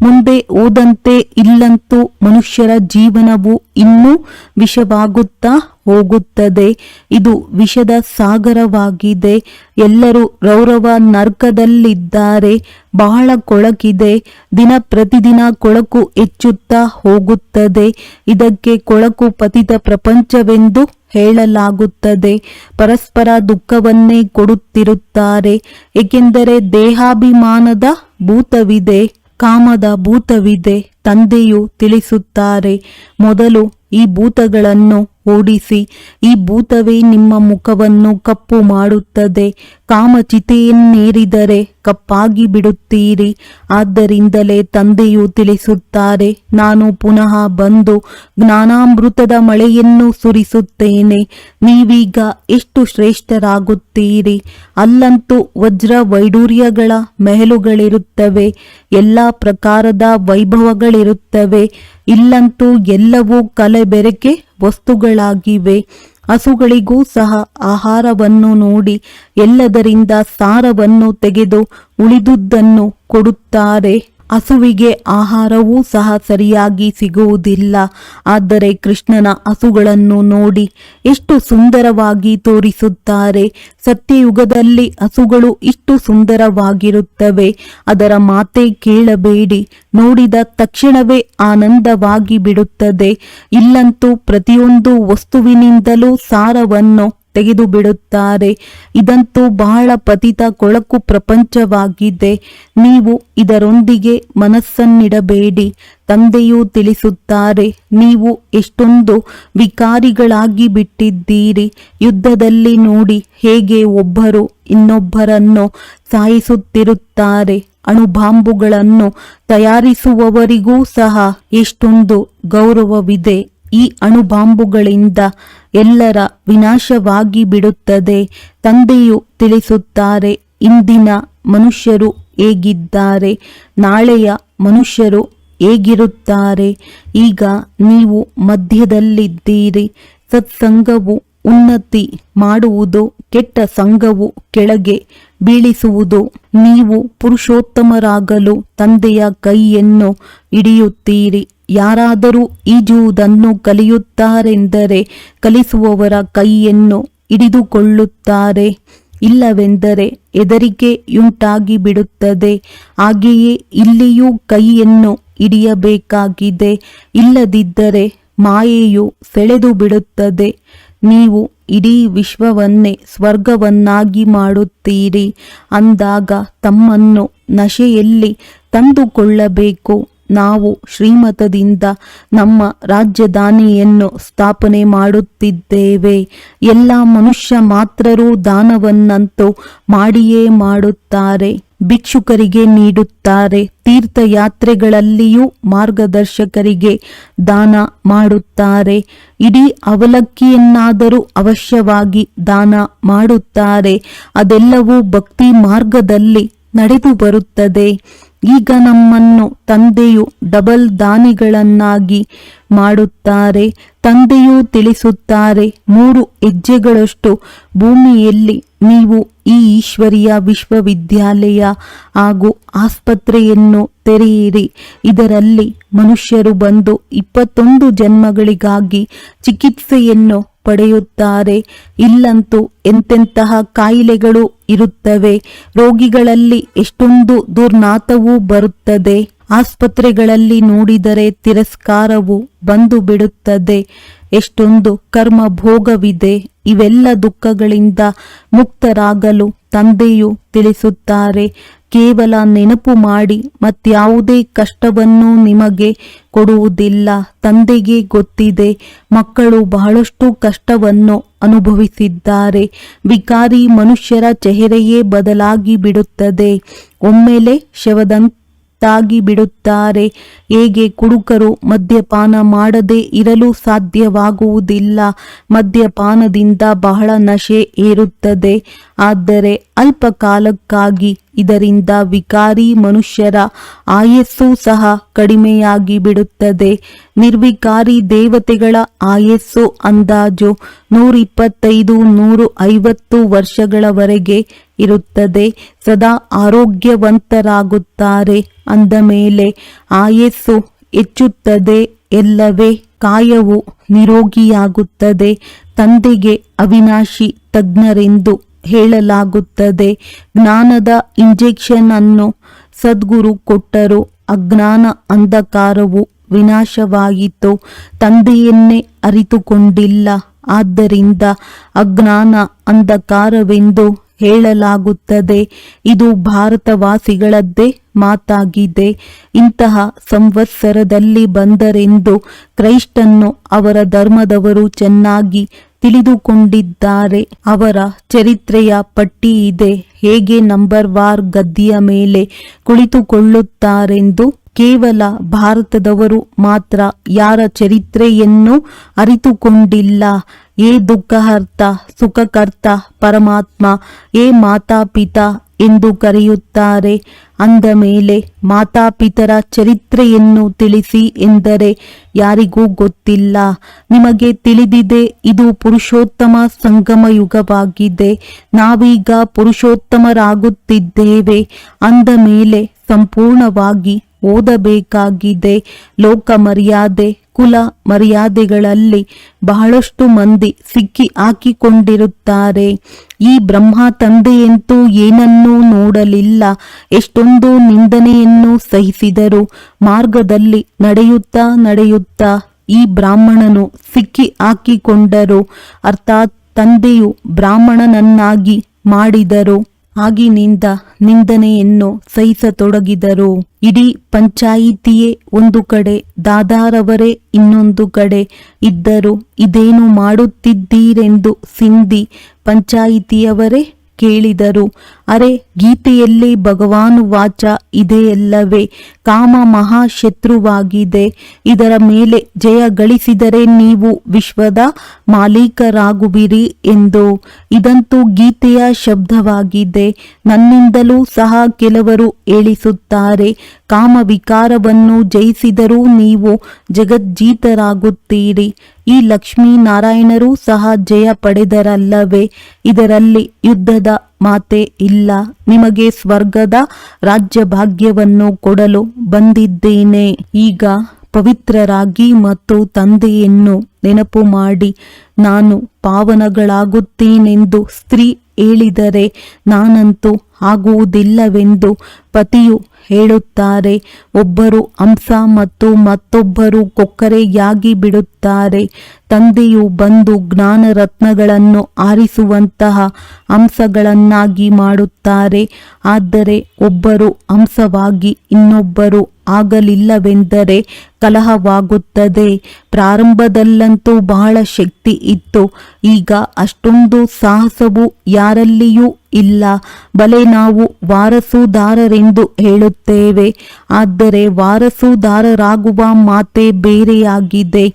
ಮುಂದೆ ಓದಂತೆ ಇಲ್ಲಂತೂ ಮನುಷ್ಯರ ಜೀವನವು ಇನ್ನೂ ವಿಷವಾಗುತ್ತಾ ಹೋಗುತ್ತದೆ. ಇದು ವಿಷದ ಸಾಗರವಾಗಿದೆ. ಎಲ್ಲರೂ ರೌರವ ನರ್ಕದಲ್ಲಿದ್ದಾರೆ ಬಹಳ ಕೊಳಕಿದೆ ದಿನ ಪ್ರತಿದಿನ ಕೊಳಕು ಹೆಚ್ಚುತ್ತಾ ಹೋಗುತ್ತದೆ. ಇದಕ್ಕೆ ಕೊಳಕು ಪತಿತ ಪ್ರಪಂಚವೆಂದು ಹೇಳಲಾಗುತ್ತದೆ. ಪರಸ್ಪರ ದುಃಖವನ್ನೇ ಕೊಡುತ್ತಿರುತ್ತಾರೆ. ಏಕೆಂದರೆ ದೇಹಾಭಿಮಾನದ ಭೂತವಿದೆ ಕಾಮದ ಭೂತವಿದೆ ತಂದೆಯು ತಿಳಿಸುತ್ತಾರೆ. ಮೊದಲು ಈ ಭೂತಗಳನ್ನು ಓಡಿಸಿ, ಈ ಭೂತವೇ ನಿಮ್ಮ ಮುಖವನ್ನು ಕಪ್ಪು ಮಾಡುತ್ತದೆ. ಕಾಮಚಿತೆಯನ್ನೇರಿದರೆ ಕಪ್ಪಾಗಿ ಬಿಡುತ್ತೀರಿ. ಆದ್ದರಿಂದಲೇ ತಂದೆಯು ತಿಳಿಸುತ್ತಾರೆ, ನಾನು ಪುನಃ ಬಂದು ಜ್ಞಾನಾಮೃತದ ಮಳೆಯನ್ನು ಸುರಿಸುತ್ತೇನೆ. ನೀವೀಗ ಎಷ್ಟು ಶ್ರೇಷ್ಠರಾಗುತ್ತೀರಿ. ಅಲ್ಲಂತೂ ವಜ್ರ ವೈಡೂರ್ಯಗಳ ಮೆಹಲುಗಳಿರುತ್ತವೆ, ಎಲ್ಲ ಪ್ರಕಾರದ ವೈಭವಗಳಿರುತ್ತವೆ. ಇಲ್ಲಂತೂ ಎಲ್ಲವೂ ಕಲೆಬೆರಕೆ ವಸ್ತುಗಳಾಗಿವೆ. ಹಸುಗಳಿಗೂ ಸಹ ಆಹಾರವನ್ನು ನೋಡಿ ಎಲ್ಲದರಿಂದ ಸಾರವನ್ನು ತೆಗೆದು ಉಳಿದುದನ್ನು ಕೊಡುತ್ತಾರೆ. ಹಸುವಿಗೆ ಆಹಾರವೂ ಸಹ ಸರಿಯಾಗಿ ಸಿಗುವುದಿಲ್ಲ. ಆದರೆ ಕೃಷ್ಣನ ಹಸುಗಳನ್ನು ನೋಡಿ ಎಷ್ಟು ಸುಂದರವಾಗಿ ತೋರಿಸುತ್ತಾರೆ. ಸತ್ಯಯುಗದಲ್ಲಿ ಹಸುಗಳು ಇಷ್ಟು ಸುಂದರವಾಗಿರುತ್ತವೆ. ಅದರ ಮಾತೆ ಕೇಳಬೇಡಿ. ನೋಡಿದ ತಕ್ಷಣವೇ ಆನಂದವಾಗಿ ಬಿಡುತ್ತದೆ. ಇಲ್ಲಂತೂ ಪ್ರತಿಯೊಂದು ವಸ್ತುವಿನಿಂದಲೂ ಸಾರವನ್ನು ತೆಗೆದು ಬಿಡುತ್ತಾರೆ ಇದಂತೂ ಬಹಳ ಪತಿತ ಕೊಳಕು ಪ್ರಪಂಚವಾಗಿದೆ. ನೀವು ಇದರೊಂದಿಗೆ ಮನಸ್ಸನ್ನಿಡಬೇಡಿ. ತಂದೆಯು ತಿಳಿಸುತ್ತಾರೆ, ನೀವು ಎಷ್ಟೊಂದು ವಿಕಾರಿಗಳಾಗಿ ಬಿಟ್ಟಿದ್ದೀರಿ. ಯುದ್ಧದಲ್ಲಿ ನೋಡಿ ಹೇಗೆ ಒಬ್ಬರು ಇನ್ನೊಬ್ಬರನ್ನು ಸಾಯಿಸುತ್ತಿರುತ್ತಾರೆ. ಅಣುಬಾಂಬುಗಳನ್ನು ತಯಾರಿಸುವವರಿಗೂ ಸಹ ಎಷ್ಟೊಂದು ಗೌರವವಿದೆ. ಈ ಅಣುಬಾಂಬುಗಳಿಂದ ಎಲ್ಲರ ವಿನಾಶವಾಗಿ ಬಿಡುತ್ತದೆ. ತಂದೆಯು ತಿಳಿಸುತ್ತಾರೆ, ಇಂದಿನ ಮನುಷ್ಯರು ಹೇಗಿದ್ದಾರೆ, ನಾಳೆಯ ಮನುಷ್ಯರು ಹೇಗಿರುತ್ತಾರೆ. ಈಗ ನೀವು ಮಧ್ಯದಲ್ಲಿದ್ದೀರಿ, ಸತ್ಸಂಗವು ಉನ್ನತಿ ಮಾಡುವುದು, ಕೆಟ್ಟ ಸಂಘವು ಕೆಳಗೆ ಬೀಳಿಸುವುದು. ನೀವು ಪುರುಷೋತ್ತಮರಾಗಲು ತಂದೆಯ ಕೈಯನ್ನು ಹಿಡಿಯುತ್ತೀರಿ. ಯಾರಾದರೂ ಈಜುವುದನ್ನು ಕಲಿಯುತ್ತಾರೆಂದರೆ ಕಲಿಸುವವರ ಕೈಯನ್ನು ಹಿಡಿದುಕೊಳ್ಳುತ್ತಾರೆ. ಇಲ್ಲವೆಂದರೆ ಹೆದರಿಕೆಯುಂಟಾಗಿ ಬಿಡುತ್ತದೆ ಹಾಗೆಯೇ ಇಲ್ಲಿಯೂ ಕೈಯನ್ನು ಹಿಡಿಯಬೇಕಾಗಿದೆ. ಇಲ್ಲದಿದ್ದರೆ ಮಾಯೆಯು ಸೆಳೆದು ಬಿಡುತ್ತದೆ ನೀವು ಇಡೀ ವಿಶ್ವವನ್ನೇ ಸ್ವರ್ಗವನ್ನಾಗಿ ಮಾಡುತ್ತೀರಿ. ಅಂದಾಗ ತಮ್ಮನ್ನು ನಶೆಯಲ್ಲಿ ತಂದುಕೊಳ್ಳಬೇಕು. ನಾವು ಶ್ರೀಮತದಿಂದ ನಮ್ಮ ರಾಜಧಾನಿಯನ್ನು ಸ್ಥಾಪನೆ ಮಾಡುತ್ತಿದ್ದೇವೆ. ಎಲ್ಲ ಮನುಷ್ಯ ಮಾತ್ರರೂ ದಾನವನ್ನಂತೂ ಮಾಡಿಯೇ ಮಾಡುತ್ತಾರೆ. ಭಿಕ್ಷುಕರಿಗೆ ನೀಡುತ್ತಾರೆ. ತೀರ್ಥಯಾತ್ರೆಗಳಲ್ಲಿಯೂ ಮಾರ್ಗದರ್ಶಕರಿಗೆ ದಾನ ಮಾಡುತ್ತಾರೆ. ಇಡೀ ಅವಲಕ್ಕಿಯನ್ನಾದರೂ ಅವಶ್ಯವಾಗಿ ದಾನ ಮಾಡುತ್ತಾರೆ. ಅದೆಲ್ಲವೂ ಭಕ್ತಿ ಮಾರ್ಗದಲ್ಲಿ ನಡೆದು ಬರುತ್ತದೆ ಈಗ ನಮ್ಮನ್ನು ತಂದೆಯು ಡಬಲ್ ದಾನಿಗಳನ್ನಾಗಿ ಮಾಡುತ್ತಾರೆ, ತಂದೆಯೂ ತಿಳಿಸುತ್ತಾರೆ, ಮೂರು ಹೆಜ್ಜೆಗಳಷ್ಟು ಭೂಮಿಯಲ್ಲಿ ನೀವು ಈ ಈಶ್ವರಿಯ ವಿಶ್ವವಿದ್ಯಾಲಯ ಹಾಗೂ ಆಸ್ಪತ್ರೆಯನ್ನು ತೆರೆಯಿರಿ. ಇದರಲ್ಲಿ ಮನುಷ್ಯರು ಬಂದು ಇಪ್ಪತ್ತೊಂದು ಜನ್ಮಗಳಿಗಾಗಿ ಚಿಕಿತ್ಸೆಯನ್ನು ಪಡೆಯುತ್ತಾರೆ. ಇಲ್ಲಂತೂ ಎಂತೆಂತಹ ಕಾಯಿಲೆಗಳು ಇರುತ್ತವೆ? ರೋಗಿಗಳಲ್ಲಿ ಎಷ್ಟೊಂದು ದುರ್ನಾತವೂ ಬರುತ್ತದೆ. ಆಸ್ಪತ್ರೆಗಳಲ್ಲಿ ನೋಡಿದರೆ ತಿರಸ್ಕಾರವು ಬಂದು ಬಿಡುತ್ತದೆ ಎಷ್ಟೊಂದು ಕರ್ಮ ಭೋಗವಿದೆ ಇವೆಲ್ಲ ದುಃಖಗಳಿಂದ ಮುಕ್ತರಾಗಲು ತಂದೆಯು ತಿಳಿಸುತ್ತಾರೆ. ಕೇವಲ ನೆನಪು ಮಾಡಿ ಮತ್ಯಾವುದೇ ಕಷ್ಟವನ್ನು ನಿಮಗೆ ಕೊಡುವುದಿಲ್ಲ. ತಂದೆಗೆ ಗೊತ್ತಿದೆ, ಮಕ್ಕಳು ಬಹಳಷ್ಟು ಕಷ್ಟವನ್ನು ಅನುಭವಿಸಿದ್ದಾರೆ. ವಿಕಾರಿ ಮನುಷ್ಯರ ಚೆಹರೆಯೇ ಬದಲಾಗಿ ಬಿಡುತ್ತದೆ. ಒಮ್ಮೆಲೆ ಶವದಂತಾಗಿ ಬಿಡುತ್ತಾರೆ. ಹೇಗೆ ಕುಡುಕರು ಮದ್ಯಪಾನ ಮಾಡದೆ ಇರಲು ಸಾಧ್ಯವಾಗುವುದಿಲ್ಲ. ಮದ್ಯಪಾನದಿಂದ ಬಹಳ ನಶೆ ಏರುತ್ತದೆ. ಆದರೆ ಅಲ್ಪ ಕಾಲಕ್ಕಾಗಿ ಇದರಿಂದ ವಿಕಾರಿ ಮನುಷ್ಯರ ಆಯಸ್ಸು ಸಹ ಕಡಿಮೆಯಾಗಿ ಬಿಡುತ್ತದೆ. ನಿರ್ವಿಕಾರಿ ದೇವತೆಗಳ ಆಯಸ್ಸು ಅಂದಾಜು ನೂರಿಪ್ಪತ್ತೈದು ನೂರು ಐವತ್ತು ವರ್ಷಗಳವರೆಗೆ ಇರುತ್ತದೆ. ಸದಾ ಆರೋಗ್ಯವಂತರಾಗುತ್ತಾರೆ. ಅಂದ ಮೇಲೆ, ಆಯಸ್ಸು ಹೆಚ್ಚುತ್ತದೆ, ಎಲ್ಲವೇ ಕಾಯವು ನಿರೋಗಿಯಾಗುತ್ತದೆ. ತಂದೆಗೆ ಅವಿನಾಶಿ ತಜ್ಞರೆಂದು ಹೇಳಲಾಗುತ್ತದೆ. ಜ್ಞಾನದ ಇಂಜೆಕ್ಷನ್ ಅನ್ನು ಸದ್ಗುರು ಕೊಟ್ಟರು. ಅಜ್ಞಾನ ಅಂಧಕಾರವು ವಿನಾಶವಾಯಿತು. ತಂದೆಯನ್ನೇ ಅರಿತುಕೊಂಡಿಲ್ಲ. ಆದ್ದರಿಂದ ಅಜ್ಞಾನ ಅಂಧಕಾರವೆಂದು ಹೇಳಲಾಗುತ್ತದೆ. ಇದು ಭಾರತವಾಸಿಗಳದ್ದೇ ಮಾತಾಗಿದೆ. ಇಂತಹ ಸಂವತ್ಸರದಲ್ಲಿ ಬಂದರೆಂದು ಕ್ರೈಸ್ತನ್ನು ಅವರ ಧರ್ಮದವರು ಚೆನ್ನಾಗಿ ತಿಳಿದುಕೊಂಡಿದ್ದಾರೆ. ಅವರ ಚರಿತ್ರೆಯ ಪಟ್ಟಿ ಇದೆ. ಹೇಗೆ ನಂಬರ್ ವಾರ್ ಗದ್ದಿಯ ಮೇಲೆ ಕುಳಿತುಕೊಳ್ಳುತ್ತಾರೆಂದು ಕೇವಲ ಭಾರತದವರು ಮಾತ್ರ ಯಾರ ಚರಿತ್ರೆಯನ್ನು ಅರಿತುಕೊಂಡಿಲ್ಲ. ಏ ದುಃಖಹರ್ತ ಸುಖಕರ್ತ, ಪರಮಾತ್ಮ, ಏ ಮಾತಾಪಿತಾ ಎಂದು ಕರೆಯುತ್ತಾರೆ. ಅಂದ ಮೇಲೆ ಮಾತಾಪಿತರ ಚರಿತ್ರೆಯನ್ನು ತಿಳಿಸಿ ಎಂದರೆ ಯಾರಿಗೂ ಗೊತ್ತಿಲ್ಲ. ನಿಮಗೆ ತಿಳಿದಿದೆ, ಇದು ಪುರುಷೋತ್ತಮ ಸಂಗಮ ಯುಗವಾಗಿದೆ ನಾವೀಗ ಪುರುಷೋತ್ತಮರಾಗುತ್ತಿದ್ದೇವೆ. ಅಂದ ಮೇಲೆ ಸಂಪೂರ್ಣವಾಗಿ ಓದಬೇಕಾಗಿದೆ. ಲೋಕ ಮರ್ಯಾದೆ ಕುಲ ಮರ್ಯಾದೆಗಳಲ್ಲಿ ಬಹಳಷ್ಟು ಮಂದಿ ಸಿಕ್ಕಿ ಹಾಕಿಕೊಂಡಿರುತ್ತಾರೆ. ಈ ಬ್ರಹ್ಮ ತಂದೆಯಂತೂ ಏನನ್ನೂ ನೋಡಲಿಲ್ಲ. ಎಷ್ಟೊಂದು ನಿಂದನೆಯನ್ನು ಸಹಿಸಿದರು. ಮಾರ್ಗದಲ್ಲಿ ನಡೆಯುತ್ತಾ ನಡೆಯುತ್ತಾ ಈ ಬ್ರಾಹ್ಮಣನು ಸಿಕ್ಕಿ ಹಾಕಿಕೊಂಡರು. ಅರ್ಥಾತ್ ತಂದೆಯು ಬ್ರಾಹ್ಮಣನನ್ನಾಗಿ ಮಾಡಿದರು. ಆಗಿನಿಂದ ನಿಂದನೆಯನ್ನು ಸಹಿಸತೊಡಗಿದರು. ಇಡೀ ಪಂಚಾಯಿತಿಯೇ ಒಂದು ಕಡೆ, ದಾದಾರವರೇ ಇನ್ನೊಂದು ಕಡೆ ಇದ್ದರು ಇದೇನು ಮಾಡುತ್ತಿದ್ದೀರೆಂದು ಸಿಂಧಿ ಪಂಚಾಯಿತಿಯವರೇ? ಕೇಳಿದರು. ಅರೆ, ಗೀತೆಯಲ್ಲಿ ಭಗವಾನು ವಾಚ ಇದೆಯಲ್ಲವೇ ಕಾಮ ಮಹಾಶತ್ರುವಾಗಿದೆ. ಇದರ ಮೇಲೆ ಜಯ ಗಳಿಸಿದರೆ ನೀವು ವಿಶ್ವದ ಮಾಲೀಕರಾಗುವಿರಿ ಎಂದು. ಇದಂತೂ ಗೀತೆಯ ಶಬ್ದವಾಗಿದೆ. ನನ್ನಿಂದಲೂ ಸಹ ಕೆಲವರು ಹೇಳಿಸುತ್ತಾರೆ. ಕಾಮ ವಿಕಾರವನ್ನು ಜಯಿಸಿದರೂ ನೀವು ಜಗಜ್ಜೀತರಾಗುತ್ತೀರಿ. ಈ ಲಕ್ಷ್ಮೀನಾರಾಯಣರೂ ಸಹ ಜಯ ಪಡೆದರಲ್ಲವೇ? ಇದರಲ್ಲಿ ಯುದ್ಧದ ಮಾತೆ ಇಲ್ಲ. ನಿಮಗೆ ಸ್ವರ್ಗದ ರಾಜ್ಯ ಭಾಗ್ಯವನ್ನು ಕೊಡಲು ಬಂದಿದ್ದೇನೆ. ಈಗ ಪವಿತ್ರರಾಗಿ ಮತ್ತು ತಂದೆಯನ್ನು ನೆನಪು ಮಾಡಿ, ನಾನು ಪಾವನಗಳಾಗುತ್ತೇನೆಂದು ಸ್ತ್ರೀ ಹೇಳಿದರೆ ನಾನಂತೂ ಆಗುವುದಿಲ್ಲವೆಂದು ಪತಿಯು ಹೇಳುತ್ತಾರೆ. ಒಬ್ಬರು ಹಂಸ ಮತ್ತು ಮತ್ತೊಬ್ಬರು ಕೊಕ್ಕರೆಯಾಗಿ ಬಿಡುತ್ತಾರೆ. ತಂದೆಯು ಬಂದು ಜ್ಞಾನ ರತ್ನಗಳನ್ನು ಆರಿಸುವಂತಹ ಅಂಶಗಳನ್ನಾಗಿ ಮಾಡುತ್ತಾರೆ. ಆದರೆ ಒಬ್ಬರು ಅಂಶವಾಗಿ ಇನ್ನೊಬ್ಬರು ಆಗಲಿಲ್ಲವೆಂದರೆ ಕಲಹವಾಗುತ್ತದೆ. ಪ್ರಾರಂಭದಲ್ಲಂತೂ ಬಹಳ ಶಕ್ತಿ ಇತ್ತು. ಈಗ ಅಷ್ಟೊಂದು ಸಾಹಸವು ಯಾರಲ್ಲಿಯೂ ಇಲ್ಲ. ಬಲೆ ನಾವು ವಾರಸುದಾರರೆಂದು ಹೇಳುತ್ತೇವೆ. ಆದರೆ ವಾರಸುದಾರರಾಗುವ ಮಾತೆ ಬೇರೆಯಾಗಿದೆ.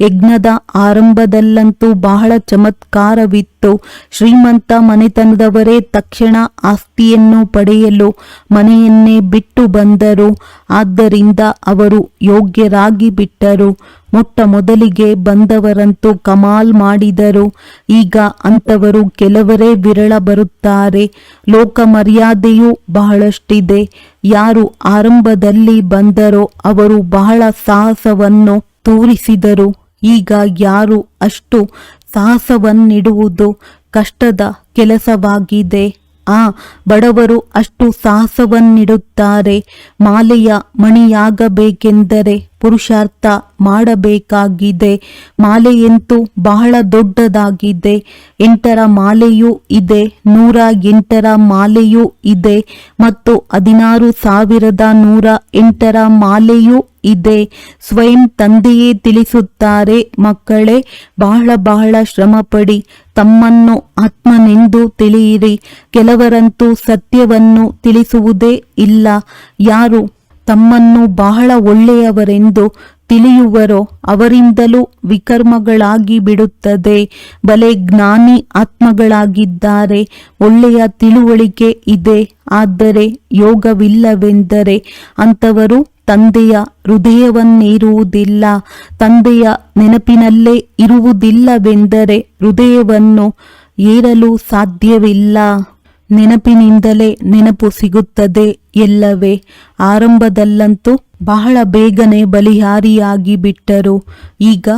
ಯಜ್ಞದ ಆರಂಭದಲ್ಲಂತೂ ಬಹಳ ಚಮತ್ಕಾರವಿತ್ತು. ಶ್ರೀಮಂತ ಮನೆತನದವರೇ ತಕ್ಷಣ ಆಸ್ತಿಯನ್ನು ಪಡೆಯಲು ಮನೆಯನ್ನೇ ಬಿಟ್ಟು ಬಂದರು. ಆದ್ದರಿಂದ ಅವರು ಯೋಗ್ಯರಾಗಿ ಬಿಟ್ಟರು. ಮೊಟ್ಟ ಮೊದಲಿಗೆ ಬಂದವರಂತೂ ಕಮಾಲ್ ಮಾಡಿದರು. ಈಗ ಅಂಥವರು ಕೆಲವರೇ ವಿರಳ ಬರುತ್ತಾರೆ. ಲೋಕ ಮರ್ಯಾದೆಯೂ ಬಹಳಷ್ಟಿದೆ. ಯಾರು ಆರಂಭದಲ್ಲಿ ಬಂದರೋ ಅವರು ಬಹಳ ಸಾಹಸವನ್ನು ತೋರಿಸಿದರು. ಈಗ ಯಾರು ಅಷ್ಟು ಸಾಹಸವನ್ನಿಡುವುದು ಕಷ್ಟದ ಕೆಲಸವಾಗಿದೆ. ಆ ಬಡವರು ಅಷ್ಟು ಸಾಹಸವನ್ನಿಡುತ್ತಾರೆ. ಮಾಲೆಯ ಮಣಿಯಾಗಬೇಕೆಂದರೆ ಪುರುಷಾರ್ಥ ಮಾಡಬೇಕಾಗಿದೆ. ಮಾಲೆಯಂತೂ ಬಹಳ ದೊಡ್ಡದಾಗಿದೆ. ಎಂಟರ ಮಾಲೆಯೂ ಇದೆ, ನೂರ ಎಂಟರ ಮಾಲೆಯೂ ಇದೆ ಮತ್ತು ಹದಿನಾರು ಸಾವಿರದ ನೂರ ಎಂಟರ ಮಾಲೆಯೂ ಇದೆ. ಸ್ವಯಂ ತಂದೆಯೇ ತಿಳಿಸುತ್ತಾರೆ, ಮಕ್ಕಳೇ, ಬಹಳ ಬಹಳ ಶ್ರಮಪಡಿ, ತಮ್ಮನ್ನು ಆತ್ಮನೆಂದು ತಿಳಿಯಿರಿ. ಕೆಲವರಂತೂ ಸತ್ಯವನ್ನು ತಿಳಿಸುವುದೇ ಇಲ್ಲ. ಯಾರು ತಮ್ಮನ್ನು ಬಹಳ ಒಳ್ಳೆಯವರೆಂದು ತಿಳಿಯುವರೋ ಅವರಿಂದಲೂ ವಿಕರ್ಮಗಳಾಗಿ ಬಿಡುತ್ತದೆ. ಬಲೆ ಜ್ಞಾನಿ ಆತ್ಮಗಳಾಗಿದ್ದಾರೆ. ಒಳ್ಳೆಯ ತಿಳುವಳಿಕೆ ಇದೆ. ಆದರೆ ಯೋಗವಿಲ್ಲವೆಂದರೆ ಅಂಥವರು ತಂದೆಯ ಹೃದಯವನ್ನೇರುವುದಿಲ್ಲ. ತಂದೆಯ ನೆನಪಿನಲ್ಲೇ ಇರುವುದಿಲ್ಲವೆಂದರೆ ಹೃದಯವನ್ನು ಏರಲು ಸಾಧ್ಯವಿಲ್ಲ. ನೆನಪಿನಿಂದಲೇ ನೆನಪು ಸಿಗುತ್ತದೆ ಎಲ್ಲವೇ. ಆರಂಭದಲ್ಲಂತೂ ಬಹಳ ಬೇಗನೆ ಬಲಿಯಾರಿಯಾಗಿ ಬಿಟ್ಟರು. ಈಗ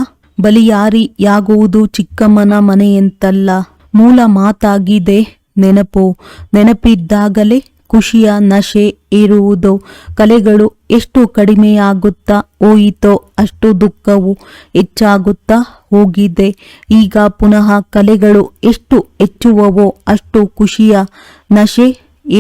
ಬಲಿಯಾರಿಯಾಗುವುದು ಚಿಕ್ಕಮ್ಮನ ಮನೆಯಂತಲ್ಲ. ಮೂಲ ಮಾತಾಗಿದೆ ನೆನಪು. ನೆನಪಿದ್ದಾಗಲೇ ಖುಷಿಯ ನಶೆ ಏರುವುದೋ ಕಲೆಗಳು ಎಷ್ಟು ಕಡಿಮೆಯಾಗುತ್ತಾ ಹೋಯಿತೋ ಅಷ್ಟು ದುಃಖವು ಹೆಚ್ಚಾಗುತ್ತಾ ಹೋಗಿದೆ. ಈಗ ಪುನಃ ಕಲೆಗಳು ಎಷ್ಟು ಹೆಚ್ಚುವವೋ ಅಷ್ಟು ಖುಷಿಯ ನಶೆ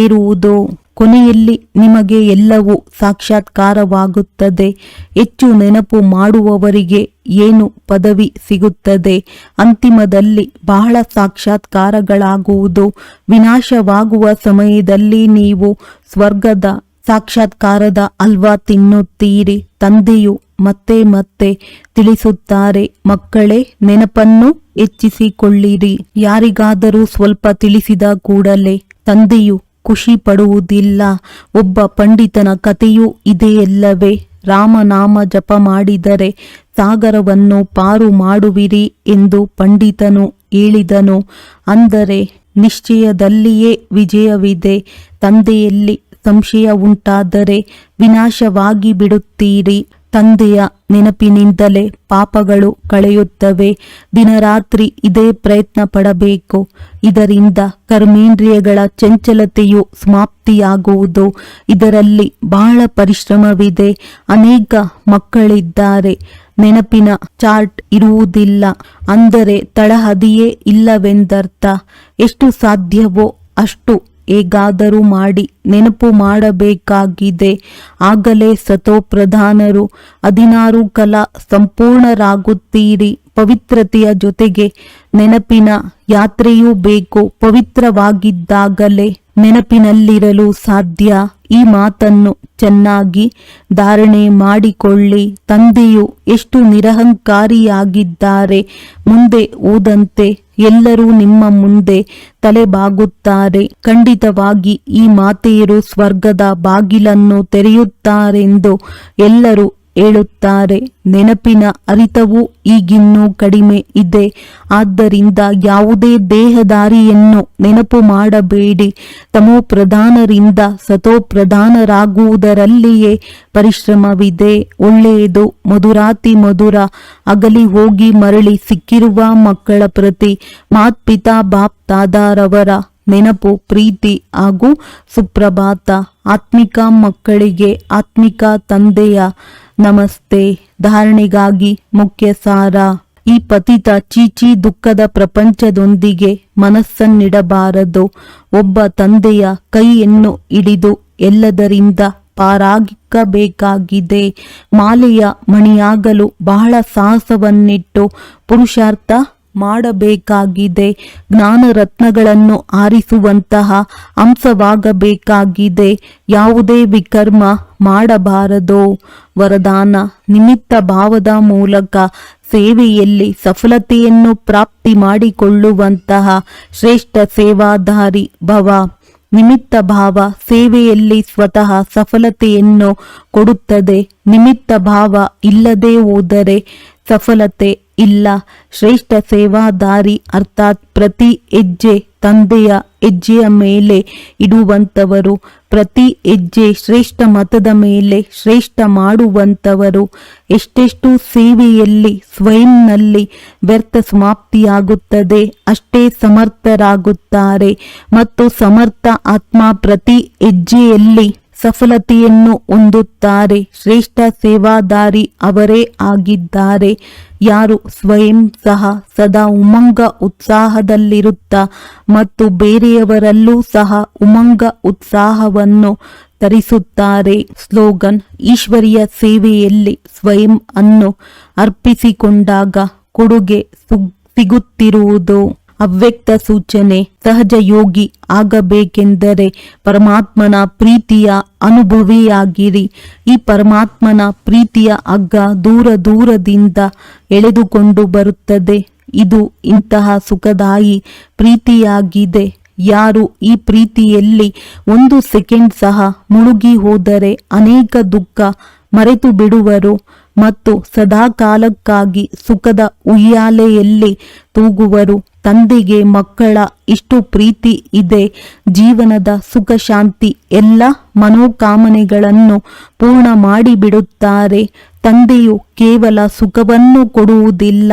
ಏರುವುದು ಕೊನೆಯಲ್ಲಿ ನಿಮಗೆ ಎಲ್ಲವೂ ಸಾಕ್ಷಾತ್ಕಾರವಾಗುತ್ತದೆ. ಹೆಚ್ಚು ನೆನಪು ಮಾಡುವವರಿಗೆ ಏನು ಪದವಿ ಸಿಗುತ್ತದೆ? ಅಂತಿಮದಲ್ಲಿ ಬಹಳ ಸಾಕ್ಷಾತ್ಕಾರಗಳಾಗುವುದು. ವಿನಾಶವಾಗುವ ಸಮಯದಲ್ಲಿ ನೀವು ಸ್ವರ್ಗದ ಸಾಕ್ಷಾತ್ಕಾರದ ಅಲ್ವಾ ತಿನ್ನುತ್ತೀರಿ? ತಂದೆಯು ಮತ್ತೆ ಮತ್ತೆ ತಿಳಿಸುತ್ತಾರೆ, ಮಕ್ಕಳೇ, ನೆನಪನ್ನು ಹೆಚ್ಚಿಸಿಕೊಳ್ಳಿರಿ. ಯಾರಿಗಾದರೂ ಸ್ವಲ್ಪ ತಿಳಿಸಿದ ಕೂಡಲೇ ತಂದೆಯು ಖುಷಿ ಪಡುವುದಿಲ್ಲ ಒಬ್ಬ ಪಂಡಿತನ ಕಥೆಯೂ ಇದೆಯಲ್ಲವೇ? ರಾಮನಾಮ ಜಪ ಮಾಡಿದರೆ ಸಾಗರವನ್ನು ಪಾರು ಮಾಡುವಿರಿ ಎಂದು ಪಂಡಿತನು ಹೇಳಿದನು. ಅಂದರೆ, ನಿಶ್ಚಯದಲ್ಲಿಯೇ ವಿಜಯವಿದೆ. ತಂದೆಯಲ್ಲಿ ಸಂಶಯ ಉಂಟಾದರೆ ವಿನಾಶವಾಗಿ ಬಿಡುತ್ತೀರಿ. ತಂದೆಯ ನೆನಪಿನಿಂದಲೇ ಪಾಪಗಳು ಕಳೆಯುತ್ತವೆ. ದಿನರಾತ್ರಿ ಇದೇ ಪ್ರಯತ್ನ ಪಡಬೇಕು. ಇದರಿಂದ ಕರ್ಮೇಂದ್ರಿಯಗಳ ಚಂಚಲತೆಯು ಸಮಾಪ್ತಿಯಾಗುವುದು. ಇದರಲ್ಲಿ ಬಹಳ ಪರಿಶ್ರಮವಿದೆ. ಅನೇಕ ಮಕ್ಕಳಿದ್ದಾರೆ. ನೆನಪಿನ ಚಾರ್ಟ್ ಇರುವುದಿಲ್ಲ. ಅಂದರೆ ತಳಹದಿಯೇ ಇಲ್ಲವೆಂದರ್ಥ. ಎಷ್ಟು ಸಾಧ್ಯವೋ ಅಷ್ಟು ಹೇಗಾದರೂ ಮಾಡಿ, ನೆನಪು ಮಾಡಬೇಕಾಗಿದೆ. ಆಗಲೇ ಸತೋ ಪ್ರಧಾನರು, ಹದಿನಾರು ಕಲಾ ಸಂಪೂರ್ಣರಾಗುತ್ತೀರಿ. ಪವಿತ್ರತೆಯ ಜೊತೆಗೆ ನೆನಪಿನ ಯಾತ್ರೆಯೂ ಬೇಕು, ಪವಿತ್ರವಾಗಿದ್ದಾಗಲೇ. ನೆನಪಿನಲ್ಲಿರಲು ಸಾಧ್ಯ ಈ ಮಾತನ್ನು ಚೆನ್ನಾಗಿ ಧಾರಣೆ ಮಾಡಿಕೊಳ್ಳಿ. ತಂದೆಯು ಎಷ್ಟು ನಿರಹಂಕಾರಿಯಾಗಿದ್ದಾರೆ. ಮುಂದೆ ಓದಂತೆ ಎಲ್ಲರೂ ನಿಮ್ಮ ಮುಂದೆ ತಲೆಬಾಗುತ್ತಾರೆ. ಖಂಡಿತವಾಗಿ ಈ ಮಾತೆಯರು ಸ್ವರ್ಗದ ಬಾಗಿಲನ್ನು ತೆರೆಯುತ್ತಾರೆಂದು ಎಲ್ಲರೂ ಹೇಳುತ್ತಾರೆ, ನೆನಪಿನ ಅರಿತವು ಈಗಿನ್ನೂ ಕಡಿಮೆ ಇದೆ. ಆದ್ದರಿಂದ ಯಾವುದೇ ದೇಹದಾರಿಯನ್ನು ನೆನಪು ಮಾಡಬೇಡಿ. ತಮೋ ಪ್ರಧಾನರಿಂದ ಸತೋ ಪ್ರಧಾನರಾಗುವುದರಲ್ಲಿಯೇ ಪರಿಶ್ರಮವಿದೆ. ಒಳ್ಳೆಯದು ಮಧುರಾತಿ ಮಧುರ, ಅಗಲಿ ಹೋಗಿ ಮರಳಿ ಸಿಕ್ಕಿರುವ ಮಕ್ಕಳ ಪ್ರತಿ, ಮಾತ್ಪಿತಾ ಬಾಪ್ ತಾದಾರವರ ನೆನಪು, ಪ್ರೀತಿ ಹಾಗೂ ಸುಪ್ರಭಾತ, ಆತ್ಮಿಕ ಮಕ್ಕಳಿಗೆ ಆತ್ಮಿಕ ತಂದೆಯ ನಮಸ್ತೆ. ಧಾರಣೆಗಾಗಿ ಮುಖ್ಯ ಸಾರ ಈ ಪತಿತ ಚೀಚಿ ದುಃಖದ ಪ್ರಪಂಚದೊಂದಿಗೆ ಮನಸ್ಸನ್ನಿಡಬಾರದು. ಒಬ್ಬ ತಂದೆಯ ಕೈಯನ್ನು ಹಿಡಿದು ಎಲ್ಲದರಿಂದ ಪಾರಾಗಿಕ್ಕಬೇಕಾಗಿದೆ. ಮಾಲೆಯ ಮಣಿಯಾಗಲು ಬಹಳ ಸಾಹಸವನ್ನಿಟ್ಟು ಪುರುಷಾರ್ಥ ಮಾಡಬೇಕಾಗಿದೆ. ಜ್ಞಾನ ರತ್ನಗಳನ್ನು ಆರಿಸುವಂತಹ ಅಂಶವಾಗಬೇಕಾಗಿದೆ. ಯಾವುದೇ ವಿಕರ್ಮ ಮಾಡಬಾರದು. ವರದಾನ ನಿಮಿತ್ತ ಭಾವದ ಮೂಲಕ ಸೇವೆಯಲ್ಲಿ ಸಫಲತೆಯನ್ನು ಪ್ರಾಪ್ತಿ ಮಾಡಿಕೊಳ್ಳುವಂತಹ ಶ್ರೇಷ್ಠ ಸೇವಾಧಾರಿ ಭವ. ನಿಮಿತ್ತ ಭಾವ ಸೇವೆಯಲ್ಲಿ ಸ್ವತಃ ಸಫಲತೆಯನ್ನು ಕೊಡುತ್ತದೆ. ನಿಮಿತ್ತ ಭಾವ ಇಲ್ಲದೆ ಹೋದರೆ ಸಫಲತೆ ಇಲ್ಲ. ಶ್ರೇಷ್ಠ ಸೇವಾದಾರಿ ಅರ್ಥಾತ್ ಪ್ರತಿ ಹೆಜ್ಜೆ ತಂದೆಯ ಹೆಜ್ಜೆಯ ಮೇಲೆ ಇಡುವಂಥವರು, ಪ್ರತಿ ಹೆಜ್ಜೆ ಶ್ರೇಷ್ಠ ಮತದ ಮೇಲೆ ಶ್ರೇಷ್ಠ ಮಾಡುವಂತವರು ಎಷ್ಟೆಷ್ಟು ಸೇವೆಯಲ್ಲಿ, ಸ್ವಯಂನಲ್ಲಿ ವ್ಯರ್ಥ ಸಮಾಪ್ತಿಯಾಗುತ್ತದೆ, ಅಷ್ಟೇ ಸಮರ್ಥರಾಗುತ್ತಾರೆ. ಮತ್ತು ಸಮರ್ಥ ಆತ್ಮ ಪ್ರತಿ ಹೆಜ್ಜೆಯಲ್ಲಿ ಸಫಲತೆಯನ್ನು ಹೊಂದುತ್ತಾರೆ. ಶ್ರೇಷ್ಠ ಸೇವಾದಾರಿ ಅವರೇ ಆಗಿದ್ದಾರೆ. ಯಾರು ಸ್ವಯಂ ಸಹ ಸದಾ ಉಮಂಗ ಉತ್ಸಾಹದಲ್ಲಿರುತ್ತಾ ಮತ್ತು ಬೇರೆಯವರಲ್ಲೂ ಸಹ ಉಮಂಗ ಉತ್ಸಾಹವನ್ನು ತರಿಸುತ್ತಾರೆ. ಸ್ಲೋಗನ್, ಈಶ್ವರಿಯ ಸೇವೆಯಲ್ಲಿ ಸ್ವಯಂ ಅನ್ನು ಅರ್ಪಿಸಿಕೊಂಡಾಗ ಕೊಡುಗೆ ಸುಗ್- ಸಿಗುತ್ತಿರುವುದು. ಅವ್ಯಕ್ತ ಸೂಚನೆ, ಸಹಜ ಯೋಗಿ ಆಗಬೇಕೆಂದರೆ ಪರಮಾತ್ಮನ ಪ್ರೀತಿಯ ಅನುಭವಿಯಾಗಿರಿ. ಈ ಪರಮಾತ್ಮನ ಪ್ರೀತಿಯ ಅಗ್ಗ ದೂರ ದೂರದಿಂದ ಎಳೆದುಕೊಂಡು ಬರುತ್ತದೆ. ಇದು ಇಂತಹ ಸುಖದಾಯಿ ಪ್ರೀತಿಯಾಗಿದೆ. ಯಾರು ಈ ಪ್ರೀತಿಯಲ್ಲಿ ಒಂದು ಸೆಕೆಂಡ್ ಸಹ ಮುಳುಗಿ ಹೋದರೆ ಅನೇಕ ದುಃಖ ಮರೆತು ಬಿಡುವರು ಮತ್ತು ಸದಾಕಾಲಕ್ಕಾಗಿ ಸುಖದ ಉಯ್ಯಾಲೆಯಲ್ಲಿ ತೂಗುವರು. ತಂದೆಗೆ ಮಕ್ಕಳ ಇಷ್ಟು ಪ್ರೀತಿ ಇದೆ. ಜೀವನದ ಸುಖ ಶಾಂತಿ ಎಲ್ಲ ಮನೋಕಾಮನೆಗಳನ್ನು ಪೂರ್ಣ ಮಾಡಿಬಿಡುತ್ತಾರೆ. ತಂದೆಯು ಕೇವಲ ಸುಖವನ್ನು ಕೊಡುವುದಿಲ್ಲ,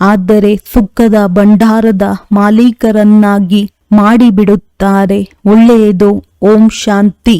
ಆದರೆ ಸುಖದ ಭಂಡಾರದ ಮಾಲೀಕರನ್ನಾಗಿ ಮಾಡಿಬಿಡುತ್ತಾರೆ. ಒಳ್ಳೆಯದು, ಓಂ ಶಾಂತಿ.